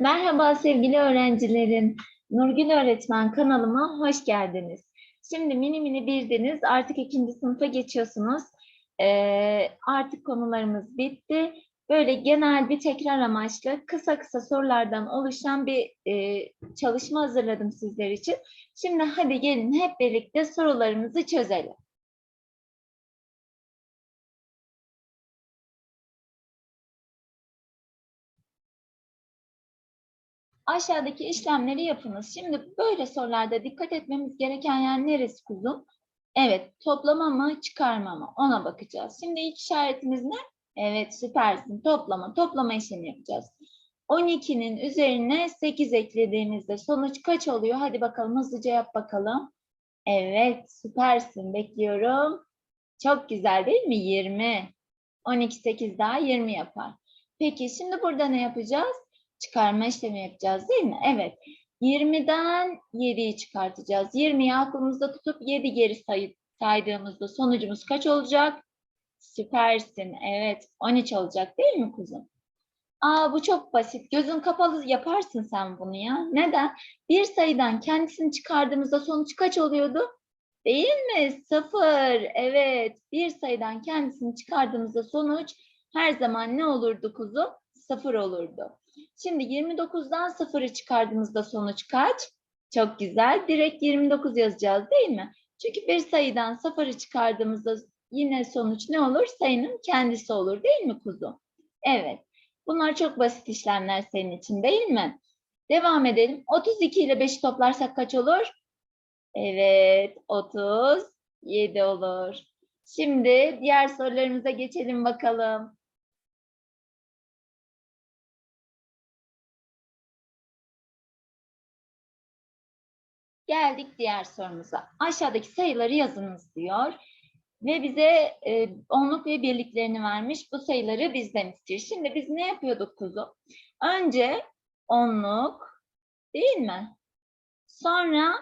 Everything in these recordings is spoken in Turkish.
Merhaba sevgili öğrencilerim. Nurgül Öğretmen kanalıma hoş geldiniz. Şimdi mini mini birdiniz. Artık ikinci sınıfa geçiyorsunuz. Ee, artık konularımız bitti. Böyle genel bir tekrar amaçlı kısa kısa sorulardan oluşan bir e, çalışma hazırladım sizler için. Şimdi hadi gelin hep birlikte sorularımızı çözelim. Aşağıdaki işlemleri yapınız. Şimdi böyle sorularda dikkat etmemiz gereken yer neresi kuzum? Evet, toplama mı, çıkarma mı? Ona bakacağız. Şimdi ilk işaretimiz ne? Evet, süpersin. Toplama. Toplama işlemi yapacağız. 12'nin üzerine 8 eklediğimizde sonuç kaç oluyor? Hadi bakalım hızlıca yap bakalım. Evet, süpersin. Bekliyorum. Çok güzel değil mi? 20. 12, 8 daha 20 yapar. Peki şimdi burada ne yapacağız? Çıkarma işlemi yapacağız değil mi? Evet. 20'den 7'yi çıkartacağız. 20'yi aklımızda tutup 7 geri sayı, saydığımızda sonucumuz kaç olacak? Süpersin. Evet. 13 olacak değil mi kuzum? Aa bu çok basit. Gözün kapalı yaparsın sen bunu ya. Neden? Bir sayıdan kendisini çıkardığımızda sonuç kaç oluyordu? Değil mi? Sıfır. Evet. Bir sayıdan kendisini çıkardığımızda sonuç her zaman ne olurdu kuzum? Sıfır olurdu. Şimdi 29'dan 0'ı çıkardığımızda sonuç kaç? Çok güzel. Direkt 29 yazacağız değil mi? Çünkü bir sayıdan 0'ı çıkardığımızda yine sonuç ne olur? Sayının kendisi olur değil mi kuzum? Evet. Bunlar çok basit işlemler senin için değil mi? Devam edelim. 32 ile 5'i toplarsak kaç olur? Evet. 37 olur. Şimdi diğer sorularımıza geçelim bakalım. Geldik diğer sorumuza. Aşağıdaki sayıları yazınız diyor. Ve bize e, onluk ve birliklerini vermiş. Bu sayıları bizden istiyor. Şimdi biz ne yapıyorduk kuzum? Önce onluk değil mi? Sonra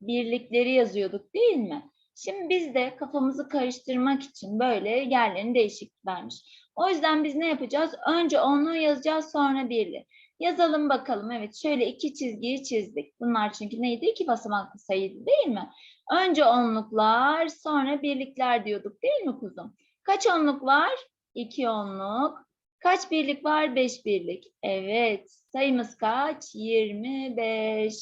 birlikleri yazıyorduk değil mi? Şimdi biz de kafamızı karıştırmak için böyle yerlerini değişik vermiş. O yüzden biz ne yapacağız? Önce onluğu yazacağız sonra birliği. Yazalım bakalım. Evet şöyle iki çizgiyi çizdik. Bunlar çünkü neydi? İki basamaklı sayıydı değil mi? Önce onluklar sonra birlikler diyorduk değil mi kuzum? Kaç onluk var? İki onluk. Kaç birlik var? Beş birlik. Evet. Sayımız kaç? 25.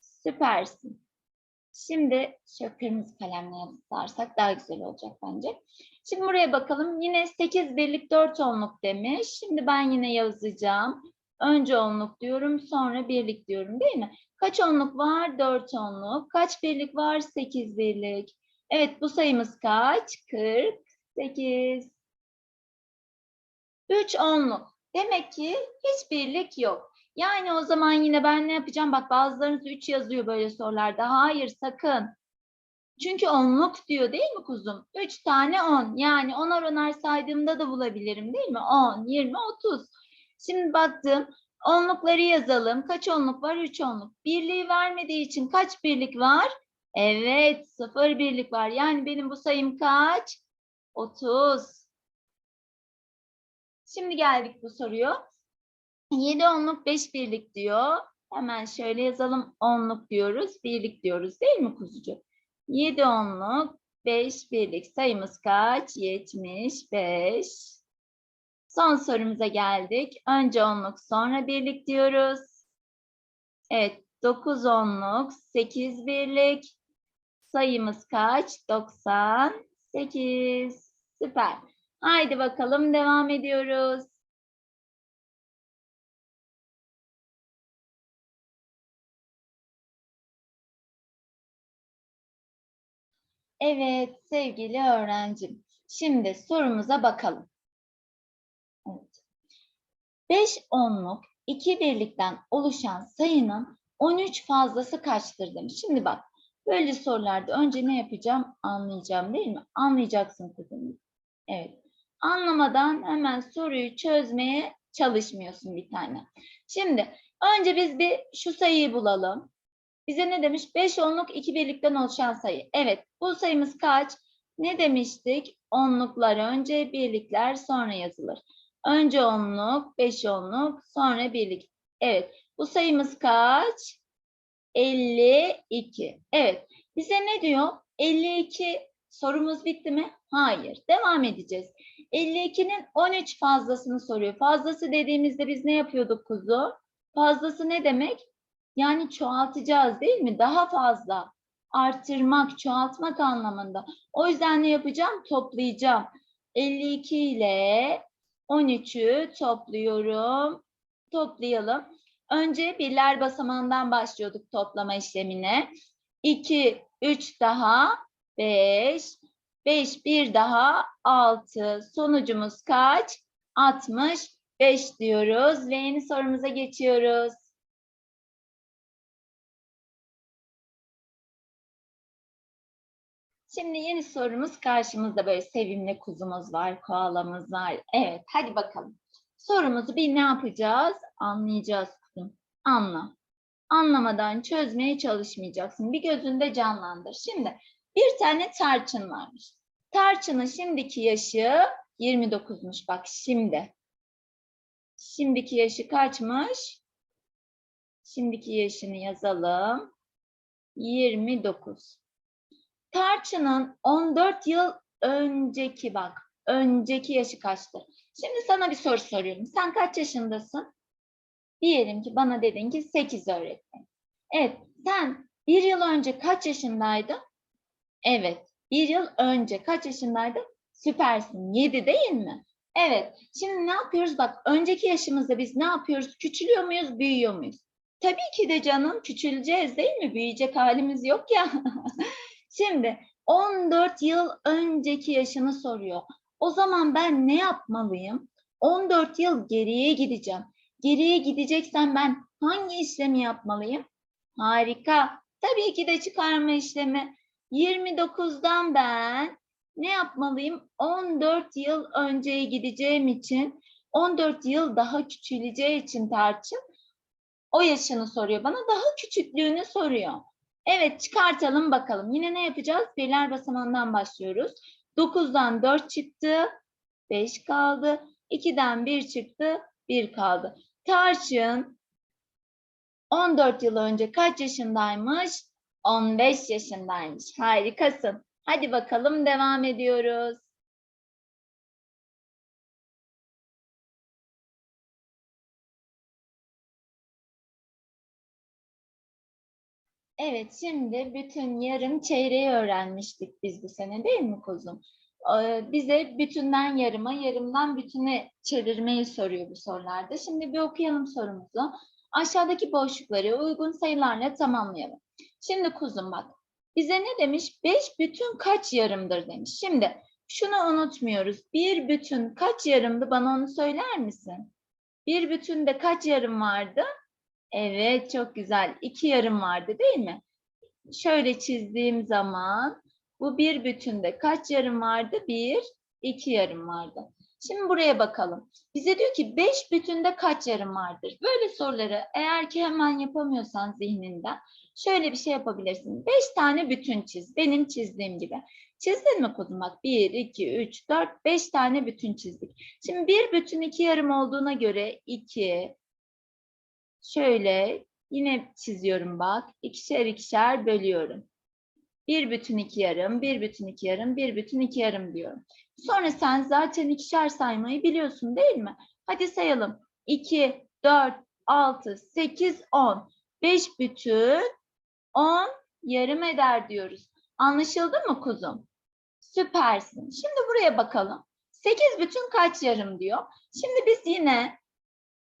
Süpersin. Şimdi şöyle kırmızı kalemle yazarsak daha güzel olacak bence. Şimdi buraya bakalım. Yine 8 birlik 4 onluk demiş. Şimdi ben yine yazacağım. Önce onluk diyorum, sonra birlik diyorum değil mi? Kaç onluk var? 4 onluk. Kaç birlik var? 8 birlik. Evet bu sayımız kaç? 48. 3 onluk. Demek ki hiç birlik yok. Yani o zaman yine ben ne yapacağım? Bak bazılarınız 3 yazıyor böyle sorularda. Hayır sakın. Çünkü onluk diyor değil mi kuzum? 3 tane 10. Yani onar onar saydığımda da bulabilirim değil mi? 10, 20, 30. Şimdi baktım. Onlukları yazalım. Kaç onluk var? 3 onluk. Birliği vermediği için kaç birlik var? Evet, sıfır birlik var. Yani benim bu sayım kaç? 30. Şimdi geldik bu soruyu. 7 onluk 5 birlik diyor. Hemen şöyle yazalım. Onluk diyoruz, birlik diyoruz değil mi kuzucuk? 7 onluk 5 birlik sayımız kaç? 75. Son sorumuza geldik. Önce onluk sonra birlik diyoruz. Evet 9 onluk 8 birlik. Sayımız kaç? 98. Süper. Haydi bakalım devam ediyoruz. Evet sevgili öğrencim. Şimdi sorumuza bakalım. Evet. 5 onluk 2 birlikten oluşan sayının 13 fazlası kaçtır demiş. Şimdi bak böyle sorularda önce ne yapacağım anlayacağım değil mi? Anlayacaksın kızım. Evet. Anlamadan hemen soruyu çözmeye çalışmıyorsun bir tane. Şimdi önce biz bir şu sayıyı bulalım. Bize ne demiş? 5 onluk 2 birlikten oluşan sayı. Evet bu sayımız kaç? Ne demiştik? Onluklar önce birlikler sonra yazılır. Önce onluk, beş onluk, sonra birlik. Evet. Bu sayımız kaç? 52. Evet. Bize ne diyor? 52 sorumuz bitti mi? Hayır. Devam edeceğiz. 52'nin 13 fazlasını soruyor. Fazlası dediğimizde biz ne yapıyorduk kuzu? Fazlası ne demek? Yani çoğaltacağız değil mi? Daha fazla. Artırmak, çoğaltmak anlamında. O yüzden ne yapacağım? Toplayacağım. 52 ile 13'ü topluyorum. Toplayalım. Önce birler basamağından başlıyorduk toplama işlemine. 2, 3 daha 5, 5 bir daha 6. Sonucumuz kaç? 65 diyoruz ve yeni sorumuza geçiyoruz. Şimdi yeni sorumuz karşımızda böyle sevimli kuzumuz var, koalamız var. Evet, hadi bakalım. Sorumuzu bir ne yapacağız? Anlayacağız kuzum. Anla. Anlamadan çözmeye çalışmayacaksın. Bir gözünde canlandır. Şimdi bir tane tarçın varmış. Tarçının şimdiki yaşı 29'muş. Bak şimdi. Şimdiki yaşı kaçmış? Şimdiki yaşını yazalım. 29. Tarçının 14 yıl önceki bak. Önceki yaşı kaçtı? Şimdi sana bir soru soruyorum. Sen kaç yaşındasın? Diyelim ki bana dedin ki 8 öğretmen. Evet. Sen bir yıl önce kaç yaşındaydın? Evet. Bir yıl önce kaç yaşındaydın? Süpersin. 7 değil mi? Evet. Şimdi ne yapıyoruz? Bak önceki yaşımızda biz ne yapıyoruz? Küçülüyor muyuz? Büyüyor muyuz? Tabii ki de canım küçüleceğiz değil mi? Büyüyecek halimiz yok ya. Şimdi 14 yıl önceki yaşını soruyor. O zaman ben ne yapmalıyım? 14 yıl geriye gideceğim. Geriye gideceksem ben hangi işlemi yapmalıyım? Harika. Tabii ki de çıkarma işlemi. 29'dan ben ne yapmalıyım? 14 yıl önceye gideceğim için 14 yıl daha küçüleceği için tarçın o yaşını soruyor bana. Daha küçüklüğünü soruyor. Evet çıkartalım bakalım. Yine ne yapacağız? Birler basamağından başlıyoruz. 9'dan 4 çıktı. 5 kaldı. 2'den 1 çıktı. 1 kaldı. Tarçın 14 yıl önce kaç yaşındaymış? 15 yaşındaymış. Harikasın. Hadi bakalım devam ediyoruz. Evet, şimdi bütün yarım çeyreği öğrenmiştik biz bu sene değil mi kuzum? Ee, Bize bütünden yarıma, yarımdan bütüne çevirmeyi soruyor bu sorularda. Şimdi bir okuyalım sorumuzu. Aşağıdaki boşlukları uygun sayılarla tamamlayalım. Şimdi kuzum bak, bize ne demiş? Beş bütün kaç yarımdır demiş. Şimdi şunu unutmuyoruz. Bir bütün kaç yarımdı? Bana onu söyler misin? Bir bütünde kaç yarım vardı? Evet, çok güzel. İki yarım vardı değil mi? Şöyle çizdiğim zaman bu bir bütünde kaç yarım vardı? Bir, iki yarım vardı. Şimdi buraya bakalım. Bize diyor ki beş bütünde kaç yarım vardır? Böyle soruları eğer ki hemen yapamıyorsan zihninden şöyle bir şey yapabilirsin. Beş tane bütün çiz. Benim çizdiğim gibi. Çizdin mi kuzum? Bak bir, iki, üç, dört, beş tane bütün çizdik. Şimdi bir bütün iki yarım olduğuna göre iki, şöyle yine çiziyorum bak. İkişer ikişer bölüyorum. Bir bütün iki yarım, bir bütün iki yarım, bir bütün iki yarım diyorum. Sonra sen zaten ikişer saymayı biliyorsun değil mi? Hadi sayalım. 2, 4, 6, 8, 10. 5 bütün 10 yarım eder diyoruz. Anlaşıldı mı kuzum? Süpersin. Şimdi buraya bakalım. 8 bütün kaç yarım diyor. Şimdi biz yine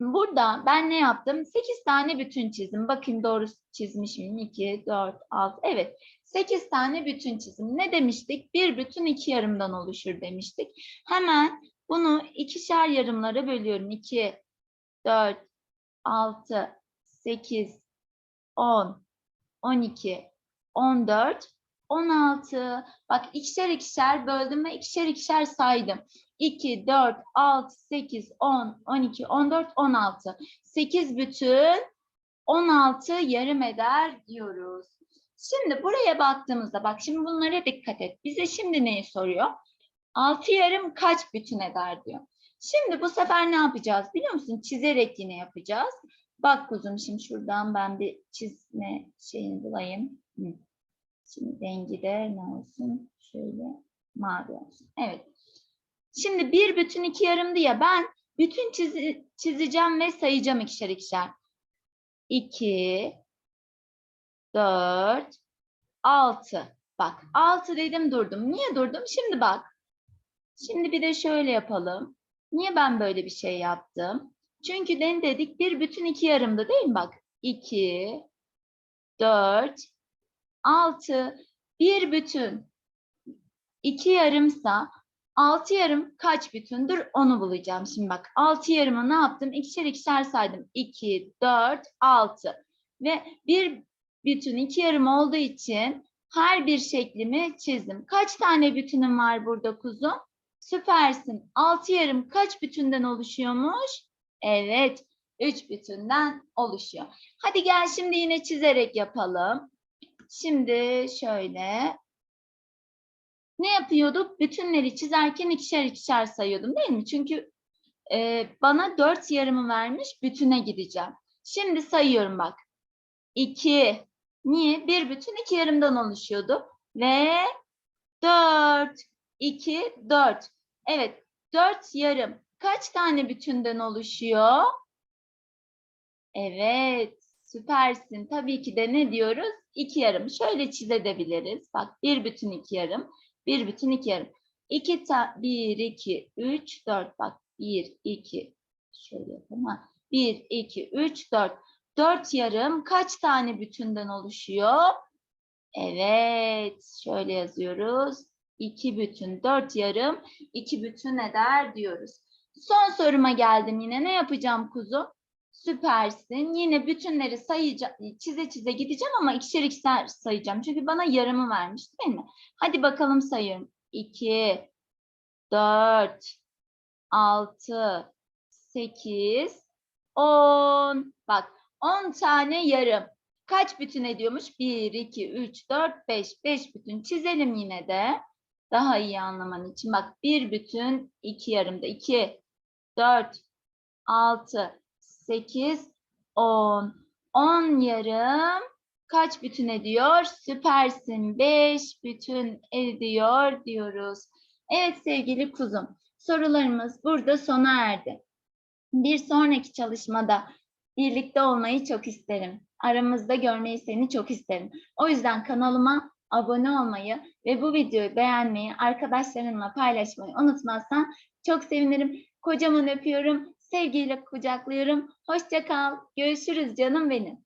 Burada ben ne yaptım? 8 tane bütün çizdim. Bakayım doğru çizmiş miyim? 2, 4, 6. Evet. 8 tane bütün çizim. Ne demiştik? Bir bütün iki yarımdan oluşur demiştik. Hemen bunu ikişer yarımlara bölüyorum. 2, 4, 6, 8, 10, 12, 14, 16. Bak ikişer ikişer böldüm ve ikişer ikişer saydım. 2, 4, 6, 8, 10, 12, 14, 16. 8 bütün 16 yarım eder diyoruz. Şimdi buraya baktığımızda bak şimdi bunlara dikkat et. Bize şimdi neyi soruyor? 6 yarım kaç bütün eder diyor. Şimdi bu sefer ne yapacağız biliyor musun? Çizerek yine yapacağız. Bak kuzum şimdi şuradan ben bir çizme şeyini bulayım. Şimdi rengi de ne olsun? Şöyle mavi olsun. Evet. Şimdi bir bütün iki yarımdı ya ben bütün çizi, çizeceğim ve sayacağım ikişer ikişer. 2 4 6 Bak 6 dedim durdum. Niye durdum? Şimdi bak. Şimdi bir de şöyle yapalım. Niye ben böyle bir şey yaptım? Çünkü den dedik bir bütün iki yarımdı değil mi? Bak 2 4 6 bir bütün iki yarımsa altı yarım kaç bütündür onu bulacağım. Şimdi bak altı yarımı ne yaptım? İkişer ikişer saydım. 2, 4, 6 ve bir bütün iki yarım olduğu için her bir şeklimi çizdim. Kaç tane bütünüm var burada kuzum? Süpersin. Altı yarım kaç bütünden oluşuyormuş? Evet, üç bütünden oluşuyor. Hadi gel şimdi yine çizerek yapalım. Şimdi şöyle ne yapıyorduk? Bütünleri çizerken ikişer ikişer sayıyordum değil mi? Çünkü e, bana dört yarımı vermiş bütüne gideceğim. Şimdi sayıyorum bak. 2. Niye? Bir bütün iki yarımdan oluşuyordu. Ve 4. 2, 4. Evet. 4 yarım. Kaç tane bütünden oluşuyor? Evet. Süpersin. Tabii ki de ne diyoruz? İki yarım. Şöyle çizebiliriz. Bak bir bütün iki yarım. Bir bütün iki yarım. İki ta bir, iki, üç, dört. Bak bir, iki. Şöyle yapalım. Ha. Bir, iki, üç, dört. Dört yarım kaç tane bütünden oluşuyor? Evet. Şöyle yazıyoruz. İki bütün, dört yarım, iki bütün eder diyoruz. Son soruma geldim yine. Ne yapacağım kuzum? Süpersin. Yine bütünleri sayacağım, çize çize gideceğim ama ikişer ikişer sayacağım. Çünkü bana yarımı vermiş değil mi? Hadi bakalım sayıyorum. 2, 4, 6, 8, 10. Bak 10 tane yarım. Kaç bütün ediyormuş? 1, 2, 3, 4, 5. 5 bütün çizelim yine de. Daha iyi anlaman için. Bak bir bütün iki yarımda. 2, 4, 6, 8, 10. 10 yarım kaç bütün ediyor? Süpersin. 5 bütün ediyor diyoruz. Evet sevgili kuzum. Sorularımız burada sona erdi. Bir sonraki çalışmada birlikte olmayı çok isterim. Aramızda görmeyi seni çok isterim. O yüzden kanalıma abone olmayı ve bu videoyu beğenmeyi, arkadaşlarınla paylaşmayı unutmazsan çok sevinirim. Kocaman öpüyorum. Sevgiyle kucaklıyorum. Hoşça kal. Görüşürüz canım benim.